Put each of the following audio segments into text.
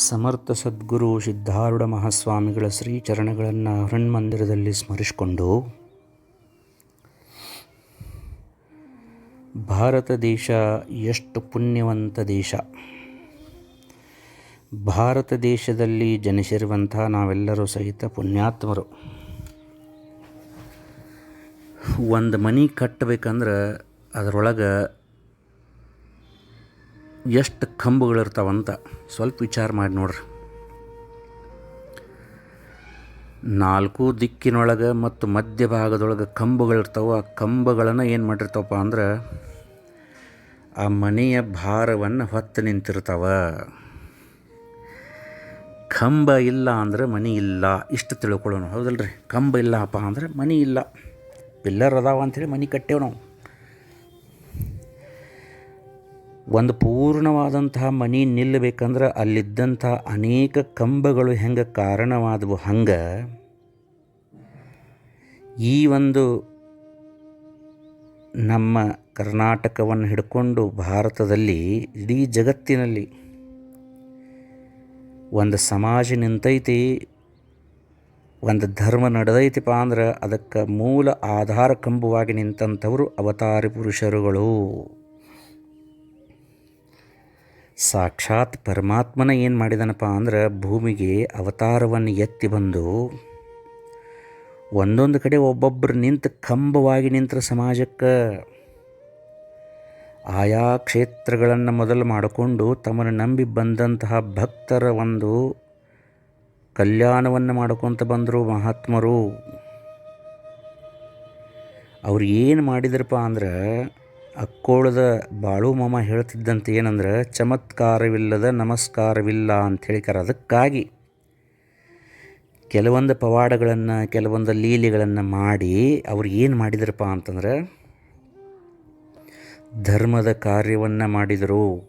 ಸಮರ್ಥ ಸದ್ಗುರು ಸಿದ್ಧಾರೂಢ ಮಹಾಸ್ವಾಮಿಗಳ ಶ್ರೀ ಚರಣಗಳನ್ನು ಹೃಣ್ಮಂದಿರದಲ್ಲಿ ಸ್ಮರಿಸಿಕೊಂಡು ಭಾರತ ದೇಶ ಎಷ್ಟು ಪುಣ್ಯವಂತ ದೇಶ. ಭಾರತ ದೇಶದಲ್ಲಿ ಜನಿಸಿರುವಂಥ ನಾವೆಲ್ಲರೂ ಸಹಿತ ಪುಣ್ಯಾತ್ಮರು. ಒಂದು ಮನೆ ಕಟ್ಟಬೇಕಂದ್ರೆ ಅದರೊಳಗೆ ಎಷ್ಟು ಕಂಬಗಳಿರ್ತಾವಂತ ಸ್ವಲ್ಪ ವಿಚಾರ ಮಾಡಿ ನೋಡ್ರಿ. ನಾಲ್ಕು ದಿಕ್ಕಿನೊಳಗೆ ಮತ್ತು ಮಧ್ಯಭಾಗದೊಳಗೆ ಕಂಬಗಳಿರ್ತಾವೆ, ಆ ಕಂಬಗಳನ್ನು ಏನು ಮಾಡಿರ್ತಾವಪ್ಪ ಅಂದ್ರೆ ಆ ಮನೆಯ ಭಾರವನ್ನು ಹೊತ್ತು ನಿಂತಿರ್ತಾವ. ಕಂಬ ಇಲ್ಲ ಅಂದ್ರೆ ಮನೆ ಇಲ್ಲ, ಇಷ್ಟು ತಿಳ್ಕೊಳ್ಳೋಣ. ಹೌದಲ್ರಿ? ಕಂಬ ಇಲ್ಲಪ್ಪ ಅಂದ್ರೆ ಮನೆ ಇಲ್ಲ. ಪಿಲ್ಲರ್ ಅದಾವ ಅಂಥೇಳಿ ಮನೆ ಕಟ್ಟೇವು ನಾವು. ಒಂದು ಪೂರ್ಣವಾದಂತಹ ಮನೆ ನಿಲ್ಲಬೇಕಂದ್ರೆ ಅಲ್ಲಿದ್ದಂಥ ಅನೇಕ ಕಂಬಗಳು ಹೆಂಗೆ ಕಾರಣವಾದವು ಹಂಗೆ ಈ ಒಂದು ನಮ್ಮ ಕರ್ನಾಟಕವನ್ನು ಹಿಡ್ಕೊಂಡು ಭಾರತದಲ್ಲಿ ಇಡೀ ಜಗತ್ತಿನಲ್ಲಿ ಒಂದು ಸಮಾಜ ನಿಂತೈತಿ, ಒಂದು ಧರ್ಮ ನಡೆದೈತಿಪ್ಪ ಅಂದ್ರೆ ಅದಕ್ಕೆ ಮೂಲ ಆಧಾರ ಕಂಬವಾಗಿ ನಿಂತಂಥವರು ಅವತಾರಿ ಪುರುಷರುಗಳು. ಸಾಕ್ಷಾತ್ ಪರಮಾತ್ಮನ ಏನು ಮಾಡಿದನಪ್ಪ ಅಂದ್ರೆ ಭೂಮಿಗೆ ಅವತಾರವನ್ನು ಎತ್ತಿ ಬಂದು ಒಂದೊಂದು ಕಡೆ ಒಬ್ಬೊಬ್ಬರು ನಿಂತು ಕಂಬವಾಗಿ ನಿಂತರ ಸಮಾಜಕ್ಕೆ ಆಯಾ ಕ್ಷೇತ್ರಗಳನ್ನು ಮೊದಲು ಮಾಡಿಕೊಂಡು ತಮ್ಮನ್ನು ನಂಬಿ ಬಂದಂತಹ ಭಕ್ತರ ಒಂದು ಕಲ್ಯಾಣವನ್ನು ಮಾಡ್ಕೊತ ಬಂದರು ಮಹಾತ್ಮರು. ಅವ್ರು ಏನು ಮಾಡಿದ್ರಪ್ಪ ಅಂದ್ರೆ ಅಕ್ಕೋಳದ ಬಾಳು ಮಾಮ ಹೇಳ್ತಿದ್ದಂತೆ ಏನಂದ್ರೆ, ಚಮತ್ಕಾರವಿಲ್ಲದ ನಮಸ್ಕಾರವಿಲ್ಲ ಅಂತ ಹೇಳಿಕಾರ ಅದಕ್ಕಾಗಿ ಕೆಲವೊಂದು ಪವಾಡಗಳನ್ನು, ಕೆಲವೊಂದು ಲೀಲೆಗಳನ್ನು ಮಾಡಿ ಅವ್ರು ಏನು ಮಾಡಿದ್ರಪ್ಪ ಅಂತಂದ್ರೆ, ಧರ್ಮದ ಕಾರ್ಯವನ್ನು ಮಾಡಿದರು,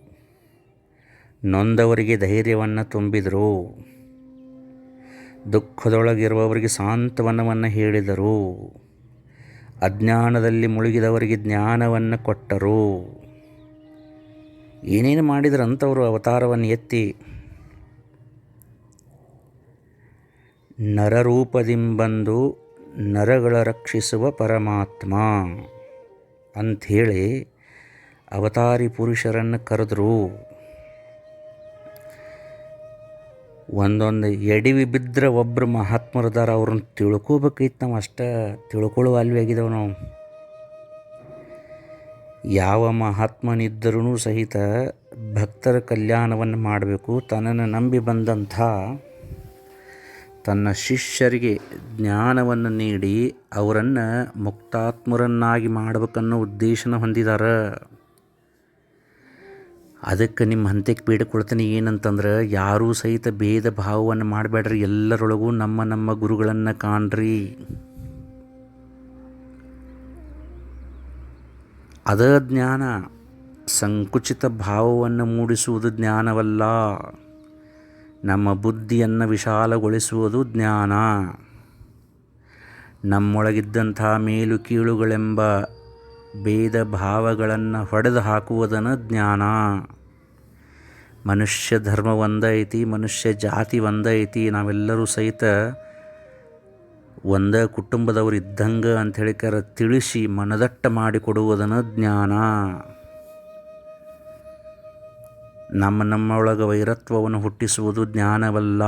ನೊಂದವರಿಗೆ ಧೈರ್ಯವನ್ನು ತುಂಬಿದರು, ದುಃಖದೊಳಗಿರುವವರಿಗೆ ಸಾಂತ್ವನವನ್ನು ಹೇಳಿದರು ಅಜ್ಞಾನದಲ್ಲಿ ಮುಳುಗಿದವರಿಗೆ ಜ್ಞಾನವನ್ನು ಕೊಟ್ಟರು. ಏನೇನು ಮಾಡಿದ್ರು ಅಂಥವರು ಅವತಾರವನ್ನು ಎತ್ತಿ? ನರರೂಪದಿಂಬಂದು ನರಗಳ ರಕ್ಷಿಸುವ ಪರಮಾತ್ಮ ಅಂಥೇಳಿ ಅವತಾರಿ ಪುರುಷರನ್ನು ಕರೆದ್ರು. ಒಂದೊಂದು ಎಡವಿ ಬಿದ್ದರೆ ಒಬ್ಬರು ಮಹಾತ್ಮರದಾರ ಅವ್ರನ್ನ ತಿಳ್ಕೊಬೇಕೈತೆ ನಾವು ಅಷ್ಟೇ ತಿಳ್ಕೊಳ್ಳುವ ಅಲ್ವೇ ಆಗಿದಾವೆ ನಾವು. ಯಾವ ಮಹಾತ್ಮನಿದ್ದರೂ ಸಹಿತ ಭಕ್ತರ ಕಲ್ಯಾಣವನ್ನು ಮಾಡಬೇಕು, ತನ್ನನ್ನು ನಂಬಿ ಬಂದಂಥ ತನ್ನ ಶಿಷ್ಯರಿಗೆ ಜ್ಞಾನವನ್ನು ನೀಡಿ, ಅವರನ್ನು ಮುಕ್ತಾತ್ಮರನ್ನಾಗಿ ಮಾಡಬೇಕನ್ನೋ ಉದ್ದೇಶನ ಹೊಂದಿದ್ದಾರೆ ಅದಕ್ಕೆ ನಿಮ್ಮ ಹಂತಕ್ಕೆ ಬೇಡಿಕೊಳ್ತೀನಿ ಏನಂತಂದ್ರೆ, ಯಾರೂ ಸಹಿತ ಭೇದ ಭಾವವನ್ನು ಮಾಡಬೇಡ್ರಿ. ಎಲ್ಲರೊಳಗೂ ನಮ್ಮ ನಮ್ಮ ಗುರುಗಳನ್ನು ಕಾಣ್ರಿ. ಅದ ಜ್ಞಾನ, ಸಂಕುಚಿತ ಭಾವವನ್ನು ಮೂಡಿಸುವುದು ಜ್ಞಾನವಲ್ಲ. ನಮ್ಮ ಬುದ್ಧಿಯನ್ನು ವಿಶಾಲಗೊಳಿಸುವುದು ಜ್ಞಾನ. ನಮ್ಮೊಳಗಿದ್ದಂಥ ಮೇಲು ಕೀಳುಗಳೆಂಬ ಭೇದ ಭಾವಗಳನ್ನು ಹೊಡೆದು ಹಾಕುವುದನ್ನು ಜ್ಞಾನ. ಮನುಷ್ಯ ಧರ್ಮ ಒಂದೈತಿ, ಮನುಷ್ಯ ಜಾತಿ ಒಂದೈತಿ, ನಾವೆಲ್ಲರೂ ಸಹಿತ ಒಂದೇ ಕುಟುಂಬದವರು ಇದ್ದಂಗೆ ಹೇಳಿ ಕರ ತಿಳಿಸಿ ಮನದಟ್ಟ ಮಾಡಿಕೊಡುವುದನ್ನು ಜ್ಞಾನ. ನಮ್ಮ ನಮ್ಮೊಳಗೆ ವೈರತ್ವವನ್ನು ಹುಟ್ಟಿಸುವುದು ಜ್ಞಾನವಲ್ಲ.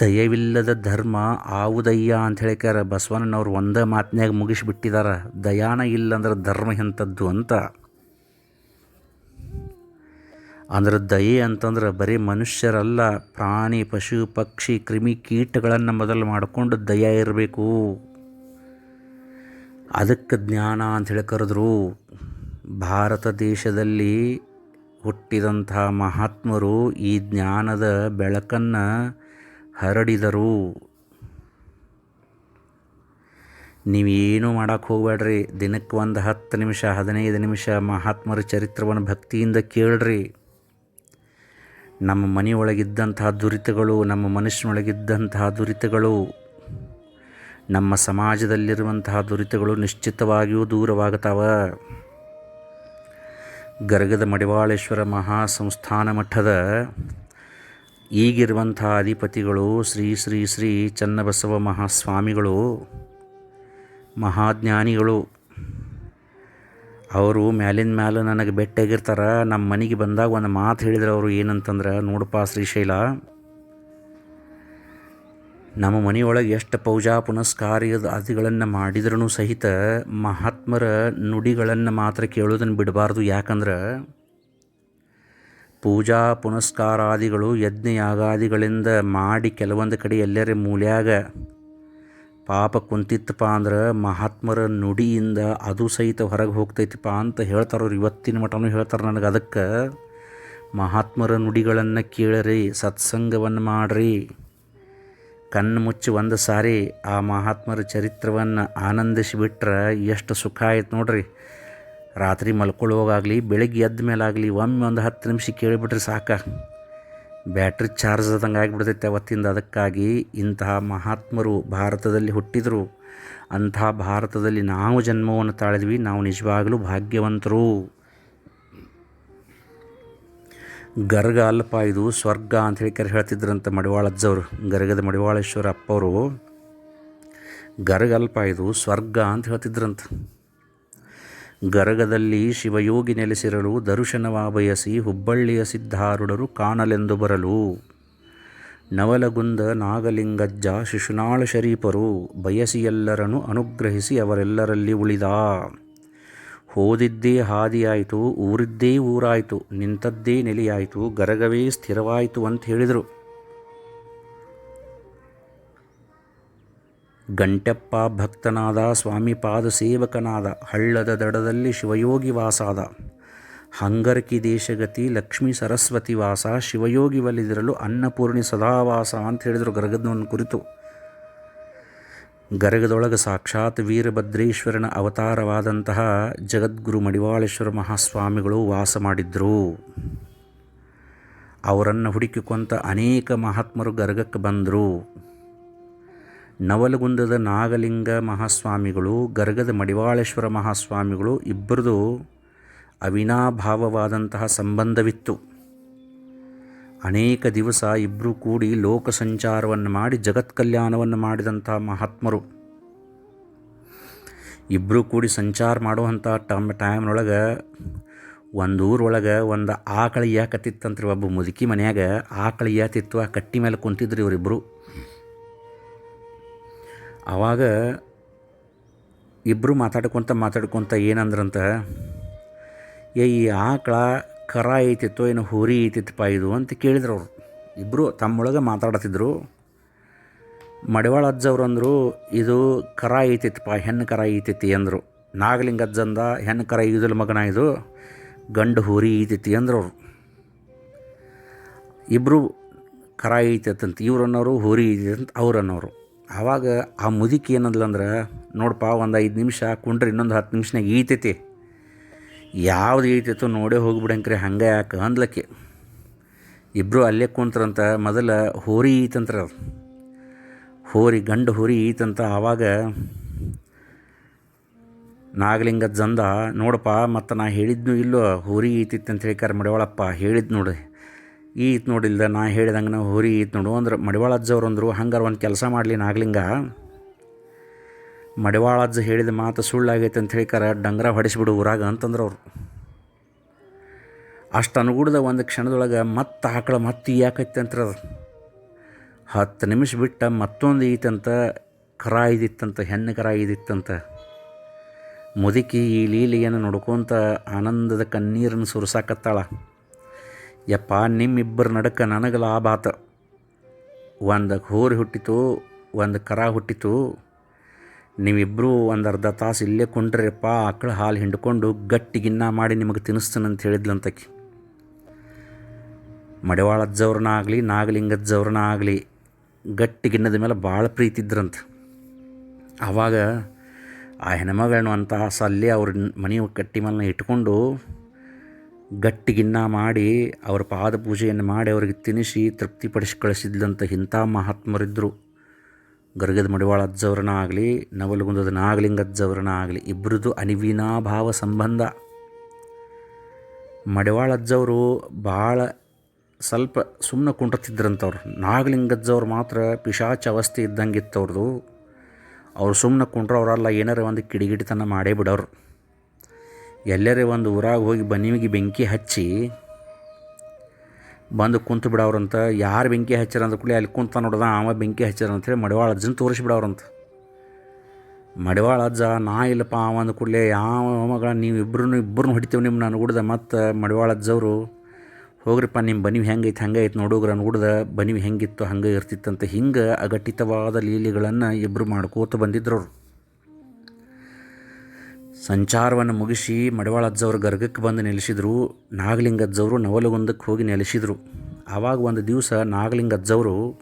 ದಯವಿಲ್ಲದ ಧರ್ಮ ಆವುದಯ್ಯ ಅಂತ ಹೇಳಿಕಾರ ಬಸವಣ್ಣನವ್ರು ಒಂದೇ ಮಾತಿನಾಗ ಮುಗಿಸಿಬಿಟ್ಟಿದಾರ. ದಯಾನ ಇಲ್ಲಂದ್ರೆ ಧರ್ಮ ಎಂಥದ್ದು ಅಂತ. ಅಂದ್ರೆ ದಯೆ ಅಂತಂದ್ರೆ ಬರೀ ಮನುಷ್ಯರಲ್ಲ, ಪ್ರಾಣಿ, ಪಶು, ಪಕ್ಷಿ, ಕ್ರಿಮಿ ಕೀಟಗಳನ್ನು ಮೊದಲು ಮಾಡಿಕೊಂಡು ದಯ ಇರಬೇಕು. ಅದಕ್ಕೆ ಜ್ಞಾನ ಅಂತ ಹೇಳಿ ಕರೆದ್ರು. ಭಾರತ ದೇಶದಲ್ಲಿ ಹುಟ್ಟಿದಂಥ ಮಹಾತ್ಮರು ಈ ಜ್ಞಾನದ ಬೆಳಕನ್ನು ಹರಡಿದರು. ನೀವೇನು ಮಾಡೋಕ್ಕೆ ಹೋಗ್ಬೇಡ್ರಿ. ದಿನಕ್ಕೆ ಒಂದು ಹತ್ತು ನಿಮಿಷ, ಹದಿನೈದು ನಿಮಿಷ ಮಹಾತ್ಮರ ಚರಿತ್ರವನ್ನು ಭಕ್ತಿಯಿಂದ ಕೇಳ್ರಿ. ನಮ್ಮ ಮನೆಯೊಳಗಿದ್ದಂತಹ ದುರಿತಗಳು, ನಮ್ಮ ಮನುಷ್ಯನೊಳಗಿದ್ದಂತಹ ದುರಿತಗಳು, ನಮ್ಮ ಸಮಾಜದಲ್ಲಿರುವಂತಹ ದುರಿತಗಳು ನಿಶ್ಚಿತವಾಗಿಯೂ ದೂರವಾಗುತ್ತವೆ ಗರ್ಗದ ಮಡಿವಾಳೇಶ್ವರ ಮಹಾಸಂಸ್ಥಾನ ಮಠದ ಈಗಿರುವಂಥ ಅಧಿಪತಿಗಳು ಶ್ರೀ ಶ್ರೀ ಶ್ರೀ ಚನ್ನಬಸವ ಮಹಾಸ್ವಾಮಿಗಳು, ಮಹಾಜ್ಞಾನಿಗಳು. ಅವರು ಮ್ಯಾಲಿನ ಮ್ಯಾಲೆ ನನಗೆ ಬೆಟ್ಟಾಗಿರ್ತಾರೆ, ನಮ್ಮ ಮನೆಗೆ ಬಂದಾಗ ಒಂದು ಮಾತು ಹೇಳಿದ್ರು ಅವರು ಏನಂತಂದ್ರೆ, ನೋಡಪ್ಪ ಶ್ರೀಶೈಲ ನಮ್ಮ ಮನೆಯೊಳಗೆ ಎಷ್ಟು ಪೂಜಾ ಪುನಸ್ಕಾರ್ಯದ ಅದಿಗಳನ್ನು ಮಾಡಿದ್ರೂ ಸಹಿತ ಮಹಾತ್ಮರ ನುಡಿಗಳನ್ನು ಮಾತ್ರ ಕೇಳೋದನ್ನು ಬಿಡಬಾರ್ದು. ಯಾಕಂದ್ರೆ ಪೂಜಾ ಪುನಸ್ಕಾರಾದಿಗಳು ಯಜ್ಞ ಯಾಗಾದಿಗಳಿಂದ ಮಾಡಿ ಕೆಲವೊಂದು ಕಡೆ ಎಲ್ಲರೇ ಮೂಲ್ಯಾಗ ಪಾಪ ಕುಂತಿತ್ತಪ್ಪ ಅಂದ್ರೆ ಮಹಾತ್ಮರ ನುಡಿಯಿಂದ ಅದು ಸಹಿತ ಹೊರಗೆ ಹೋಗ್ತೈತಿಪ್ಪ ಅಂತ ಹೇಳ್ತಾರವ್ರು ಇವತ್ತಿನ ಮಟನೂ ಹೇಳ್ತಾರೆ ನನಗೆ ಅದಕ್ಕೆ. ಮಹಾತ್ಮರ ನುಡಿಗಳನ್ನು ಕೇಳಿರಿ, ಸತ್ಸಂಗವನ್ನು ಮಾಡಿರಿ. ಕಣ್ಣು ಮುಚ್ಚಿ ಒಂದು ಸಾರಿ ಆ ಮಹಾತ್ಮರ ಚರಿತ್ರವನ್ನು ಆನಂದಿಸಿಬಿಟ್ರೆ ಎಷ್ಟು ಸುಖ ಆಯ್ತು ನೋಡ್ರಿ. ರಾತ್ರಿ ಮಲ್ಕೊಳ್ಳುವಾಗಲಿ ಬೆಳಗ್ಗೆ ಎದ್ದ ಮೇಲಾಗಲಿ, ಒಮ್ಮೆ ಒಂದು ಹತ್ತು ನಿಮಿಷ ಕೇಳಿಬಿಟ್ರೆ ಸಾಕ. ಬ್ಯಾಟ್ರಿ ಚಾರ್ಜ್ ಆದಂಗೆ ಆಗಿಬಿಡ್ತೈತೆ ಅವತ್ತಿಂದ. ಅದಕ್ಕಾಗಿ ಇಂತಹ ಮಹಾತ್ಮರು ಭಾರತದಲ್ಲಿ ಹುಟ್ಟಿದರು. ಅಂತಹ ಭಾರತದಲ್ಲಿ ನಾವು ಜನ್ಮವನ್ನು ತಾಳಿದ್ವಿ. ನಾವು ನಿಜವಾಗಲೂ ಭಾಗ್ಯವಂತರು. ಗರ್ಗ ಅಲ್ಪ ಇದು ಸ್ವರ್ಗ ಅಂತ ಹೇಳಿ ಕರೆ ಹೇಳ್ತಿದ್ರಂತ ಮಡಿವಾಳಜ್ಜವರು ಗರ್ಗದ ಮಡಿವಾಳೇಶ್ವರ ಅಪ್ಪವರು ಗರ್ಗ ಅಲ್ಪ ಇದು ಸ್ವರ್ಗ ಅಂತ ಹೇಳ್ತಿದ್ರಂತ. ಗರಗದಲ್ಲಿ ಶಿವಯೋಗಿ ನೆಲೆಸಿರಲು ದರ್ಶನವ ಬಯಸಿ ಹುಬ್ಬಳ್ಳಿಯ ಸಿದ್ಧಾರುಡರು ಕಾಣಲೆಂದು ಬರಲು. ನವಲಗುಂದ ನಾಗಲಿಂಗಜ್ಜ ಶಿಶುನಾಳ ಶರೀಫರು ಬಯಸಿಯೆಲ್ಲರನ್ನು ಅನುಗ್ರಹಿಸಿ ಅವರೆಲ್ಲರಲ್ಲಿ ಉಳಿದ. ಹೋದಿದ್ದೇ ಹಾದಿಯಾಯಿತು, ಊರಿದ್ದೇ ಊರಾಯಿತು, ನಿಂತದ್ದೇ ನೆಲೆಯಾಯಿತು, ಗರಗವೇ ಸ್ಥಿರವಾಯಿತು ಅಂತ ಹೇಳಿದರು. ಗಂಟೆಪ್ಪ ಭಕ್ತನಾದ, ಸ್ವಾಮಿ ಪಾದ ಸೇವಕನಾದ, ಹಳ್ಳದ ದಡದಲ್ಲಿ ಶಿವಯೋಗಿ ವಾಸಾದ. ಹಂಗರ್ಕಿ ದೇಶಗತಿ, ಲಕ್ಷ್ಮೀ ಸರಸ್ವತಿ ವಾಸ, ಶಿವಯೋಗಿ ಒಲಿದಿರಲು ಅನ್ನಪೂರ್ಣಿ ಸದಾವಾಸ ಅಂತ ಹೇಳಿದರು ಗರಗದವನ್ನು ಕುರಿತು. ಗರಗದೊಳಗೆ ಸಾಕ್ಷಾತ್ ವೀರಭದ್ರೇಶ್ವರನ ಅವತಾರವಾದಂತಹ ಜಗದ್ಗುರು ಮಡಿವಾಳೇಶ್ವರ ಮಹಾಸ್ವಾಮಿಗಳು ವಾಸ ಮಾಡಿದ್ರು. ಅವರನ್ನು ಹುಡುಕಿಕೊಂತ ಅನೇಕ ಮಹಾತ್ಮರು ಗರಗಕ್ಕೆ ಬಂದರು. ನವಲಗುಂದದ ನಾಗಲಿಂಗ ಮಹಾಸ್ವಾಮಿಗಳು, ಗರ್ಗದ ಮಡಿವಾಳೇಶ್ವರ ಮಹಾಸ್ವಾಮಿಗಳು ಇಬ್ಬರದು ಅವಿನಾಭಾವವಾದಂತಹ ಸಂಬಂಧವಿತ್ತು. ಅನೇಕ ದಿವಸ ಇಬ್ಬರು ಕೂಡಿ ಲೋಕ ಸಂಚಾರವನ್ನು ಮಾಡಿ ಜಗತ್ ಕಲ್ಯಾಣವನ್ನು ಮಾಡಿದಂಥ ಮಹಾತ್ಮರು. ಇಬ್ಬರು ಕೂಡಿ ಸಂಚಾರ ಮಾಡುವಂಥ ಟಮ್ ಟೈಮ್ನೊಳಗೆ ಒಂದು ಊರೊಳಗೆ ಒಂದು ಆಕಳ ಯಾಕತ್ತಿತ್ತಂತ್ರಿ ಒಬ್ಬ ಮುದುಕಿ ಮನ್ಯಾಗ ಆಕಳ ಯಾತಿತ್ತು ಆ ಕಟ್ಟಿ ಮೇಲೆ ಕುಂತಿದ್ರು ಇವರಿಬ್ಬರು ಆವಾಗ ಇಬ್ಬರು ಮಾತಾಡ್ಕೊತ ಮಾತಾಡ್ಕೊತ ಏನಂದ್ರಂತ, ಏ, ಈ ಆಕಳ ಕರ ಐತಿತ್ತೋ ಏನು ಹೋರಿ ಐತಿತ್ತಪ್ಪ ಇದು? ಅಂತ ಕೇಳಿದ್ರು ಅವರು ಇಬ್ಬರು ತಮ್ಮೊಳಗೆ ಮಾತಾಡತ್ತಿದ್ರು ಮಡಿವಾಳ ಅಂದರು ಇದು ಕರ ಐತಿತ್ತಪ್ಪ, ಹೆಣ್ಣು ಕರ ಐತಿತ್ತು ಅಂದರು. ನಾಗಲಿಂಗ ಅಜ್ಜಂದ ಹೆಣ್ಣು ಕರ ಈದಲ್ ಮಗನ ಇದು, ಗಂಡು ಹೋರಿ ಐತಿತ್ತು ಅಂದರು ಅವರು ಇಬ್ಬರು ಕರ ಐತಿತ್ತಂತ ಇವ್ರು ಅನ್ನೋರು ಹೋರಿ ಅಂತ ಅವ್ರು ಅನ್ನೋರು ಆವಾಗ ಆ ಮುದುಕಿ ಏನಂದ್ಲಂದ್ರೆ ನೋಡಪ್ಪ ಒಂದು ಐದು ನಿಮಿಷ ಕುಂಡ್ರೆ, ಇನ್ನೊಂದು ಹತ್ತು ನಿಮಿಷನಾಗ ಈತೈತಿ ಯಾವ್ದು ಈತೈತೋ ನೋಡೇ ಹೋಗ್ಬಿಡಂಕ್ರಿ, ಹಂಗೆ ಯಾಕೆ ಅಂದ್ಲಕ್ಕೆ. ಇಬ್ಬರು ಅಲ್ಲೇ ಕುಂತ್ರಂತ ಮೊದಲ ಹೋರಿ ಈತಂತ್ರ ಅದು ಹೋರಿ, ಗಂಡು ಹೋರಿ ಈತಂತ ಆವಾಗ ನಾಗಲಿಂಗದ ಜಂದ ನೋಡಪ್ಪ, ಮತ್ತು ನಾ ಹೇಳಿದ್ನು ಇಲ್ಲೋ, ಹೋರಿ ಈತಿತ್ತು ಅಂತ ಹೇಳಿಕಾರ ಮಡಿವಾಳಪ್ಪ ಹೇಳಿದ್ ನೋಡಿ. ಈತ್ ನೋಡಿಲ್ದ ನಾ ಹೇಳಿದಂಗೆ ನಾವು ಹುರಿ ಈತ್ ನೋಡು ಅಂದ್ರೆ ಮಡಿವಾಳ ಅಜ್ಜವ್ರು ಅಂದರು, ಹಂಗಾರೆ ಒಂದು ಕೆಲಸ ಮಾಡಲಿ ನಾಗಲಿಂಗ. ಮಡಿವಾಳ ಅಜ್ಜ ಹೇಳಿದ ಮಾತು ಸುಳ್ಳಾಗೈತೆ ಅಂತ ಹೇಳಿಕಾರ ಡಂಗ್ರ ಹೊಡಿಸ್ಬಿಡು ಊರಾಗ ಅಂತಂದ್ರೆ ಅವರು. ಅಷ್ಟು ಅನುಗುಣದ ಒಂದು ಕ್ಷಣದೊಳಗೆ ಮತ್ತೆ ಆಕಳ ಮತ್ತೆ ಯಾಕೈತೆ ಅಂತ ಹತ್ತು ನಿಮಿಷ ಬಿಟ್ಟ ಮತ್ತೊಂದು ಈತಂತ ಕರ ಇದಿತ್ತಂತ ಹೆಣ್ಣು ಕರ ಇದಿತ್ತಂತ ಮುದುಕಿ ಈ ಲೀಲೆಯನ್ನು ನೋಡ್ಕೊತ ಆನಂದದ ಕಣ್ಣೀರನ್ನು ಸುರಿಸಾಕತ್ತಾಳ. ಯಪ್ಪ, ನಿಮ್ಮಿಬ್ಬರ ನಡಕ ನನಗೆ ಲಾಭ ಆತ ಒಂದು ಹೋರಿ ಹುಟ್ಟಿತು, ಒಂದು ಕರ ಹುಟ್ಟಿತು. ನೀವಿಬ್ಬರು ಒಂದು ಅರ್ಧ ತಾಸು ಇಲ್ಲೇ ಕುಂಡ್ರಪ್ಪ ಆಕಳ ಹಾಲು ಹಿಂಡ್ಕೊಂಡು ಗಟ್ಟಿಗಿನ್ನ ಮಾಡಿ ನಿಮಗೆ ತಿನ್ನಿಸ್ತಾನೆ ಅಂತ ಹೇಳಿದ್ಲಂತಕಿ. ಮಡಿವಾಳಜ್ಜವ್ರನ್ನ ಆಗಲಿ ನಾಗಲಿಂಗಜ್ಜವ್ರನ್ನ ಆಗಲಿ ಗಟ್ಟಿಗಿನ್ನದ ಮೇಲೆ ಭಾಳ ಪ್ರೀತಿ ಇದ್ರಂತ. ಆವಾಗ ಆ ಹೆಣ್ಮಗಳನ್ನ ಹಾಸ ಅಲ್ಲೇ ಅವ್ರ ಮನೆ ಕಟ್ಟಿ ಮೇಲೆ ಇಟ್ಕೊಂಡು ಗಟ್ಟಿಗಿನ್ನ ಮಾಡಿ ಅವ್ರ ಪಾದ ಪೂಜೆಯನ್ನು ಮಾಡಿ ಅವರಿಗೆ ತಿನ್ನಿಸಿ ತೃಪ್ತಿಪಡಿಸಿ ಕಳಿಸಿದ್ಲಂತ ಇಂಥ ಮಹಾತ್ಮರಿದ್ದರು. ಗರ್ಗದ ಮಡಿವಾಳ ಅಜ್ಜವ್ರನ್ನ ಆಗಲಿ ನವಲಗುಂದದ ನಾಗಲಿಂಗ ಅಜ್ಜವ್ರನ್ನ ಆಗಲಿ ಇಬ್ಬರದು ಅನಿವಿನಾಭಾವ ಸಂಬಂಧ. ಮಡಿವಾಳ ಅಜ್ಜವರು ಭಾಳ ಸ್ವಲ್ಪ ಸುಮ್ಮನೆ ಕುಂಟತಿದ್ರಂಥವ್ರು ನಾಗಲಿಂಗಜ್ಜವ್ರು ಮಾತ್ರ ಪಿಶಾಚ ಅವಸ್ಥೆ ಇದ್ದಂಗೆ ಅವ್ರದ್ದು ಅವ್ರು ಸುಮ್ಮನೆ ಕುಂಟ್ರವ್ರಲ್ಲ, ಏನಾರ ಒಂದು ಕಿಡಿಗಿಡಿತನ ಮಾಡೇ ಬಿಡೋರು. ಎಲ್ಲರೇ ಒಂದು ಊರಾಗ ಹೋಗಿ ಬನ್ನಿಮಿಗೆ ಬೆಂಕಿ ಹಚ್ಚಿ ಬಂದು ಕುಂತು ಬಿಡವ್ರಂತ. ಯಾರು ಬೆಂಕಿ ಹಚ್ಚಾರ ಅಂದ ಕೂಡಲೇ ಅಲ್ಲಿ ಕುಂತ ನೋಡ್ದ ಅವ ಬೆಂಕಿ ಹಚ್ಚಾರ ಅಂತೇಳಿ ಮಡಿವಾಳ ಅಜ್ಜನ ತೋರಿಸ್ಬಿಡವ್ರಂತ. ಮಡಿವಾಳ ಅಜ್ಜ, ನಾ ಇಲ್ಲಪ್ಪ, ಅವ ಅಂದ ಕೂಡಲೇ ಯಾವ ಮಗಳ, ನೀವು ಇಬ್ಬರೂ ಇಬ್ಬರನ್ನ ಹೊಡಿತೇವೆ ನಿಮ್ಮ ನಾನು ಮತ್ತು ಮಡಿವಾಳ ಅಜ್ಜವರು, ಹೋಗ್ರಿಪ್ಪ ನಿಮ್ಮ ಬನಿವಿ ಹೆಂಗೈತೆ ಹಂಗೆ ಐತೆ ನೋಡುಗ್ರ ಹುಡ್ದ ಬನಿವಿ ಹೆಂಗಿತ್ತು ಹಂಗೆ ಇರ್ತಿತ್ತಂತ ಹಿಂಗೆ ಅಘಟಿತವಾದ ಲೀಲಿಗಳನ್ನು ಇಬ್ಬರು ಮಾಡ್ಕೋತ ಬಂದಿದ್ರು ಅವ್ರು ಸಂಚಾರವನ್ನು ಮುಗಿಸಿ ಮಡಿವಾಳ ಅಜ್ಜವ್ರು ಗರ್ಗಕ್ಕೆ ಬಂದು ನೆಲೆಸಿದ್ರು. ನಾಗಲಿಂಗ ಅಜ್ಜವರು ನವಲಗುಂದಕ್ಕೆ ಹೋಗಿ ನೆಲೆಸಿದರು. ಆವಾಗ ಒಂದು ದಿವಸ ನಾಗಲಿಂಗ ಅಜ್ಜವರು,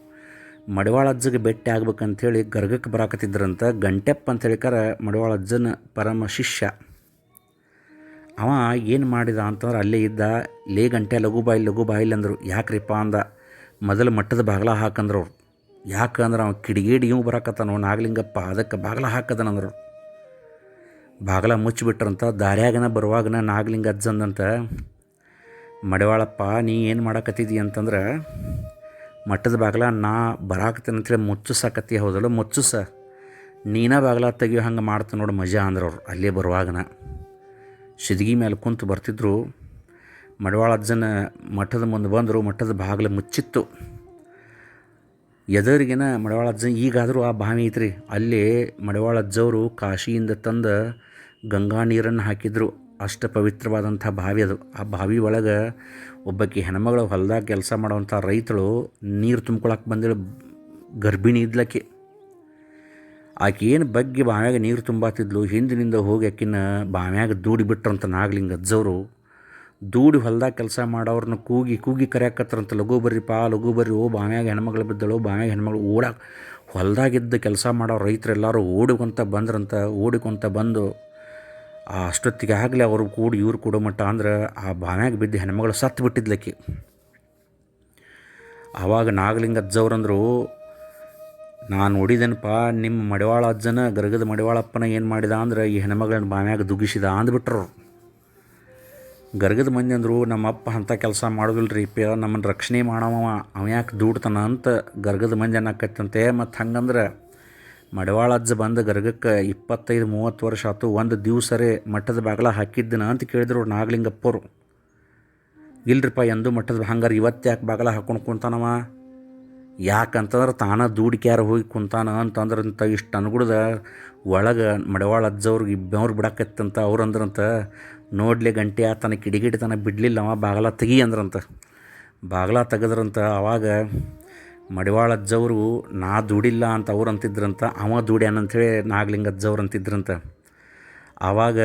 ಮಡಿವಾಳ ಅಜ್ಜಗೆ ಭೇಟಿ ಆಗ್ಬೇಕಂಥೇಳಿ ಗರ್ಗಕ್ಕೆ ಬರಾಕತ್ತಿದ್ರಂತ ಗಂಟೆಪ್ಪ ಅಂತ ಹೇಳಿಕಾರ ಮಡಿವಾಳ ಅಜ್ಜನ ಪರಮ ಶಿಷ್ಯ. ಅವ ಏನು ಮಾಡಿದ ಅಂತಂದ್ರೆ ಅಲ್ಲೇ ಇದ್ದ, ಲೇ ಗಂಟೆ ಲಘು ಬಾಯಿ ಲಘು ಬಾಯಿಲ್ ಅಂದರು. ಯಾಕ್ರಿಪ್ಪ ಅಂದ. ಮೊದಲು ಮಟ್ಟದ ಬಾಗ್ಲ ಹಾಕಂದ್ರು ಅವ್ರು. ಯಾಕಂದ್ರೆ ಅವ ಕಿಡಿಗೇಡಿಯೂ ಬರಾಕತ್ತಾನೋ, ನಾಗಲಿಂಗಪ್ಪ ಅದಕ್ಕೆ ಬಾಗ್ಲ ಹಾಕದನಂದ್ರು. ಬಾಗ್ಲ ಮುಚ್ಚಿಬಿಟ್ರಂತ, ದಾರ್ಯಾಗನ ಬರುವಾಗನ ನಾಗಲಿಂಗ ಅಜ್ಜಂದಂತ, ಮಡಿವಾಳಪ್ಪ, ನೀ ಏನು ಮಾಡಕತ್ತಿದಿ ಅಂತಂದ್ರೆ, ಮಠದ ಬಾಗ್ಲ ನಾ ಬರಾಕತ್ತೇನೆ ಅಂತೇಳಿ ಮುಚ್ಚಿಸಾಕತ್ತಿ, ಹೌದಲ್ಲ, ಮುಚ್ಚಿಸ. ನೀನ ಬಾಗ್ಲ ತೆಗಿಯೋ ಹಂಗೆ ಮಾಡ್ತ ನೋಡು ಮಜಾ ಅಂದ್ರೆ ಅವ್ರು, ಅಲ್ಲೇ ಬರುವಾಗನ. ಸಿದ್ಗಿ ಮೇಲೆ ಕುಂತು ಬರ್ತಿದ್ರು, ಮಡಿವಾಳ ಅಜ್ಜನ ಮಠದ ಮುಂದೆ ಬಂದರು, ಮಠದ ಬಾಗಿಲು ಮುಚ್ಚಿತ್ತು. ಎದರಿಗಿನ ಮಡಿವಾಳ ಅಜ್ಜ, ಈಗಾದರೂ ಆ ಬಾವಿ ಐತ್ರಿ, ಅಲ್ಲಿ ಮಡಿವಾಳ ಅಜ್ಜವರು ಕಾಶಿಯಿಂದ ತಂದ ಗಂಗಾ ನೀರನ್ನು ಹಾಕಿದ್ರು. ಅಷ್ಟು ಪವಿತ್ರವಾದಂಥ ಬಾವಿ ಅದು. ಆ ಬಾವಿ ಒಳಗೆ ಒಬ್ಬಕ್ಕೆ ಹೆಣ್ಮಗಳು ಹೊಲ್ದಾಗ ಕೆಲಸ ಮಾಡೋವಂಥ ರೈತಳು ನೀರು ತುಂಬ್ಕೊಳಕ್ಕೆ ಬಂದಿಳು. ಗರ್ಭಿಣಿ ಇದ್ಲಕ್ಕೆ ಆಕೆ ಏನು ಬಗ್ಗೆ ಬಾವ್ಯಾಗ ನೀರು ತುಂಬಾತಿದ್ಲು. ಹಿಂದಿನಿಂದ ಹೋಗಿ ಆಕಿನ ಬಾವ್ಯಾಗ ದೂಡಿ ಬಿಟ್ರಂತ ನಾಗಲಿಂಗ ಅಜ್ಜವರು. ದೂಡಿ ಹೊಲ್ದಾಗ ಕೆಲಸ ಮಾಡೋರನ್ನ ಕೂಗಿ ಕೂಗಿ ಕರೆಯಾಕತ್ರಂತ ಲಘು ಬರ್ರಿಪ್ಪ ಲಘು ಬರ್ರಿ, ಓ ಬಾವ್ಯಾಗ ಹೆಣ್ಮಗಳು ಬಿದ್ದಳು, ಬಾವ್ಯಾಗ ಹೆಣ್ಮಗಳು ಓಡಾಕ. ಹೊಲ್ದಾಗಿದ್ದ ಕೆಲಸ ಮಾಡೋ ರೈತರೆಲ್ಲರೂ ಓಡಿಕೊಂತ ಬಂದ್ರಂತ, ಓಡಿಕೊಂತ ಬಂದು ಅಷ್ಟೊತ್ತಿಗೆ ಆಗಲೇ ಅವರು ಕೂಡಿ ಇವ್ರು ಕೂಡೋ ಮಟ್ಟ ಅಂದ್ರೆ ಆ ಬಾವ್ಯಾಗ ಬಿದ್ದ ಹೆಣ್ಮಗಳು ಸತ್ತು ಬಿಟ್ಟಿದ್ಲಕ್ಕಿ. ಆವಾಗ ನಾಗಲಿಂಗ ಅಜ್ಜವ್ರಂದರು ನಾನು ನೋಡಿದೆನಪ್ಪ ನಿಮ್ಮ ಮಡಿವಾಳ ಅಜ್ಜನ ಗರಗದ ಮಡಿವಾಳಪ್ಪನ ಏನು ಮಾಡಿದ ಅಂದ್ರೆ ಈ ಹೆಣ್ಮಗಳನ್ನ ಬಾವ್ಯಾಗ ದುಗಿಸಿದ ಅಂದ್ಬಿಟ್ರು. ಗರ್ಗದ ಮಂದಿ ಅಂದರು ನಮ್ಮಪ್ಪ ಅಂಥ ಕೆಲಸ ಮಾಡೋದಿಲ್ರಿ, ಪೇ ನಮ್ಮನ್ನು ರಕ್ಷಣೆ ಮಾಡವ ಯಾಕೆ ದೂಡ್ತಾನ? ಅಂತ ಗರ್ಗದ ಮಂದಿ ಅನ್ನಕತ್ತಂತೆ, ಮತ್ತು ಹಂಗಂದ್ರೆ ಮಡಿವಾಳ ಅಜ್ಜ ಬಂದ ಗರ್ಗಕ್ಕೆ ಇಪ್ಪತ್ತೈದು, ಮೂವತ್ತು ವರ್ಷ ಆಯ್ತು ಒಂದು ದಿವಸರೇ ಮಠದ ಬಾಗ್ಲ ಹಾಕಿದ್ದನ ಅಂತ ಕೇಳಿದ್ರು ನಾಗಲಿಂಗಪ್ಪರು ಇಲ್ರಿಪ್ಪ ಎಂದು ಮಠದ ಹಂಗಾರೆ ಇವತ್ತು ಯಾಕೆ ಬಾಗ್ಲ ಹಾಕೊಂಡು ಕುಂತಾನವ? ಯಾಕಂತಂದ್ರೆ ತಾನ ದೂಡಿಕ್ಯಾರ ಹೋಗಿ ಕುಂತಾನ ಅಂತಂದ್ರಂತ ಅಂತ ಇಷ್ಟು ಅನ್ಗುಡ್ದ ಒಳಗೆ ಮಡವಾಳ ಅಜ್ಜವ್ರಿಗೆ ಬೆವ್ರು ಬಿಡಾಕತ್ತಂತ ಅವ್ರು ಅಂದ್ರಂತ, ನೋಡ್ಲಿ ಗಂಟೆ ಆತನ ಕಿಡಿಗಿಡಿ ತನಕ ಬಾಗ್ಲ ತೆಗಿ ಅಂದ್ರಂತ. ಬಾಗ್ಲ ತೆಗೆದ್ರಂತ ಆವಾಗ ಮಡಿವಾಳ ಅಜ್ಜವರು, ನಾ ದುಡಿಲ್ಲ ಅಂತ ಅವ್ರು ಅಂತಿದ್ರಂತ, ಅವ ದುಡ್ಯಾನಂತೇಳಿ ನಾಗಲಿಂಗಜ್ಜವ್ರು ಅಂತಿದ್ರಂತ. ಆವಾಗ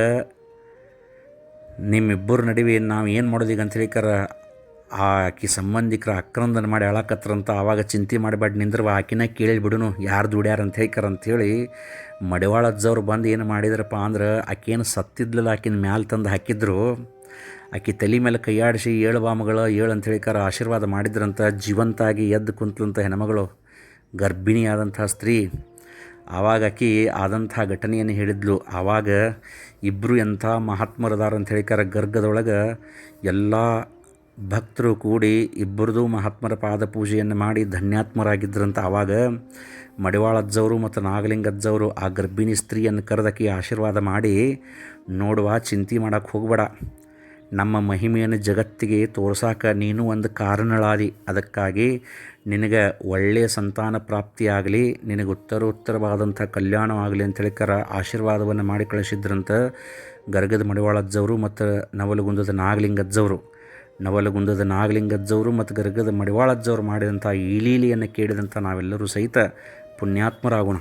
ನಿಮ್ಮಿಬ್ಬರ ನಡುವೆ ನಾವು ಏನು ಮಾಡೋದು ಈಗ ಅಂಥೇಳಿ ಆ ಆಕಿ ಸಂಬಂಧಿಕರ ಅಕ್ರಂದನ ಮಾಡಿ ಹೇಳಕತ್ರಂತ ಆವಾಗ ಚಿಂತೆ ಮಾಡಬೇಡ ನಿಂದ್ರವ, ಆಕಿನ ಕೇಳಿ ಬಿಡುನು, ಯಾರು ದುಡ್ಯಾರ ಅಂತ ಹೇಳ್ಕರ ಅಂಥೇಳಿ ಮಡಿವಾಳ ಅಜ್ಜವ್ರು ಬಂದು ಏನು ಮಾಡಿದ್ರಪ್ಪ ಅಂದ್ರೆ, ಆಕೇನು ಸತ್ತಿದ್ಲಲ್ಲ ಆಕಿನ ಮ್ಯಾಲೆ ತಂದು ಹಾಕಿದ್ರು. ಆಕಿ ತಲೆ ಮೇಲೆ ಕೈಯಾಡಿಸಿ, ಏಳು ಬಾಮಗಳು ಏಳು ಅಂತ ಹೇಳಿಕಾರ ಆಶೀರ್ವಾದ ಮಾಡಿದ್ರಂತ, ಜೀವಂತಾಗಿ ಎದ್ದು ಕುಂತಂಥ ಹೆಣ್ಮಗಳು, ಗರ್ಭಿಣಿಯಾದಂಥ ಸ್ತ್ರೀ. ಆವಾಗ ಆಕೆ ಆದಂಥ ಘಟನೆಯನ್ನು ಹೇಳಿದ್ಲು. ಆವಾಗ ಇಬ್ಬರು ಎಂಥ ಮಹಾತ್ಮರದಾರ ಅಂತ ಹೇಳಿಕಾರ ಗರ್ಗದೊಳಗೆ ಎಲ್ಲ ಭಕ್ತರು ಕೂಡಿ ಇಬ್ಬರದು ಮಹಾತ್ಮರ ಪಾದ ಪೂಜೆಯನ್ನು ಮಾಡಿ ಧನ್ಯಾತ್ಮರಾಗಿದ್ದರಂತ ಆವಾಗ ಮಡಿವಾಳ ಅಜ್ಜವರು ಮತ್ತು ನಾಗಲಿಂಗ ಅಜ್ಜವರು ಆ ಗರ್ಭಿಣಿ ಸ್ತ್ರೀಯನ್ನು ಕರೆದಕ್ಕೆ ಆಶೀರ್ವಾದ ಮಾಡಿ, ನೋಡುವ, ಚಿಂತೆ ಮಾಡೋಕ್ಕೆ ಹೋಗಬೇಡ. ನಮ್ಮ ಮಹಿಮೆಯನ್ನು ಜಗತ್ತಿಗೆ ತೋರ್ಸಾಕ ನೀನು ಒಂದು ಕಾರಣಳಾದಿ. ಅದಕ್ಕಾಗಿ ನಿನಗೆ ಒಳ್ಳೆಯ ಸಂತಾನ ಪ್ರಾಪ್ತಿಯಾಗಲಿ, ನಿನಗೆ ಉತ್ತರೋತ್ತರವಾದಂಥ ಕಲ್ಯಾಣವಾಗಲಿ ಅಂತ ಹೇಳಿಕರ ಆಶೀರ್ವಾದವನ್ನು ಮಾಡಿ ಕಳಿಸಿದ್ರಂತ ಗರ್ಗದ ಮಡಿವಾಳಜ್ಜವರು ಮತ್ತು ನವಲಗುಂದದ ನಾಗಲಿಂಗಜ್ಜವರು. ನವಲಗುಂದದ ನಾಗಲಿಂಗಜ್ಜವರು ಮತ್ತು ಗರ್ಗದ ಮಡಿವಾಳಜ್ಜವರು ಮಾಡಿದಂಥ ಈ ಲೀಲೆಯನ್ನು ಕೇಳಿದಂಥ ನಾವೆಲ್ಲರೂ ಸಹಿತ ಪುಣ್ಯಾತ್ಮರಾಗೋಣ.